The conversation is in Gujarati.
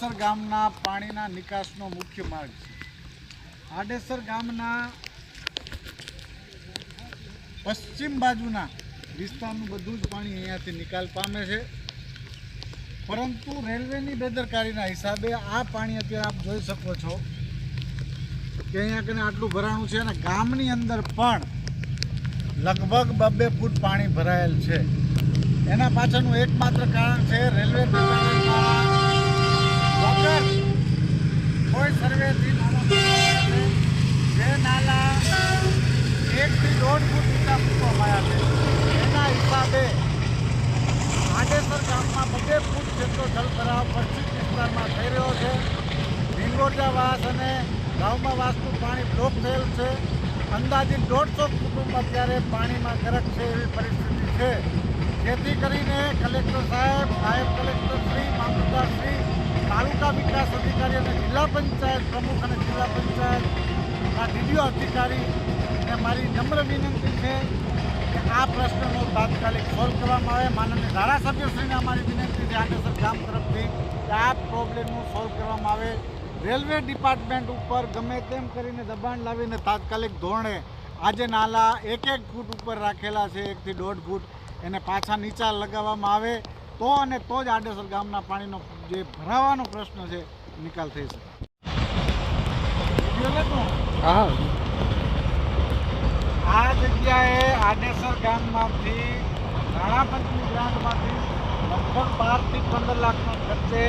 ગામના પાણીના નિકાસનો મુખ્ય માર્ગ છે. આડેસર ગામના પશ્ચિમ બાજુના વિસ્તારનું બધું જ પાણી અહીંયાથી નિકાલ પામે છે. પરંતુ રેલવેની બેદરકારીના હિસાબે આ પાણી અત્યારે આપ જોઈ શકો છો કે અહીંયા કને આટલું ભરાણું છે અને ગામની અંદર પણ લગભગ બબ્બે ફૂટ પાણી ભરાયેલ છે. એના પાછળનું એકમાત્ર કારણ છે રેલવે ડિપાર્ટમેન્ટના વગર કોઈ સર્વેથી નાલા બનાવ્યા છે જે નાલા એકથી દોઢ છે એના હિસાબે આડેસર ગામમાં બધે ફૂટ જેટલો જલભરાવ પશ્ચિમ વિસ્તારમાં થઈ રહ્યો છે ઢીંગોટા વાસ અને ગામમાં વાસનું પાણી બ્લોક થયેલ છે અંદાજિત દોઢસો કુટુંબ અત્યારે પાણીમાં ગરક છે એવી પરિસ્થિતિ છે જેથી કરીને કલેક્ટર સાહેબ નાયબ કલેક્ટર શ્રી મામલતદાર શ્રી તાલુકા વિકાસ અધિકારી અને જિલ્લા પંચાયત પ્રમુખ અને જિલ્લા પંચાયતના ડીડીઓ અધિકારી ને મારી નમ્ર વિનંતી છે કે આ પ્રશ્નનો તાત્કાલિક સોલ્વ કરવામાં આવે. માનનીય ધારાસભ્યશ્રીને અમારી વિનંતી છે આડેસર ગામ તરફથી કે આ પ્રોબ્લેમનું સોલ્વ કરવામાં આવે. રેલવે ડિપાર્ટમેન્ટ ઉપર ગમે તેમ કરીને દબાણ લાવીને તાત્કાલિક ધોરણે આજે નાલા એક એક ફૂટ ઉપર રાખેલા છે, એકથી દોઢ ફૂટ. એને પાછા નીચા લગાવવામાં આવે. તો અને તો જ આડેસર ગામના પાણીનો જે ભરાવાનો પ્રશ્ન છે, નિકાલ થઈ શકે? હા. આ જગ્યાએ આડેસર ગામમાંથી નાણાપંચની ગ્રાન્ટમાંથી લગભગ બારથી પંદર લાખનો ખર્ચે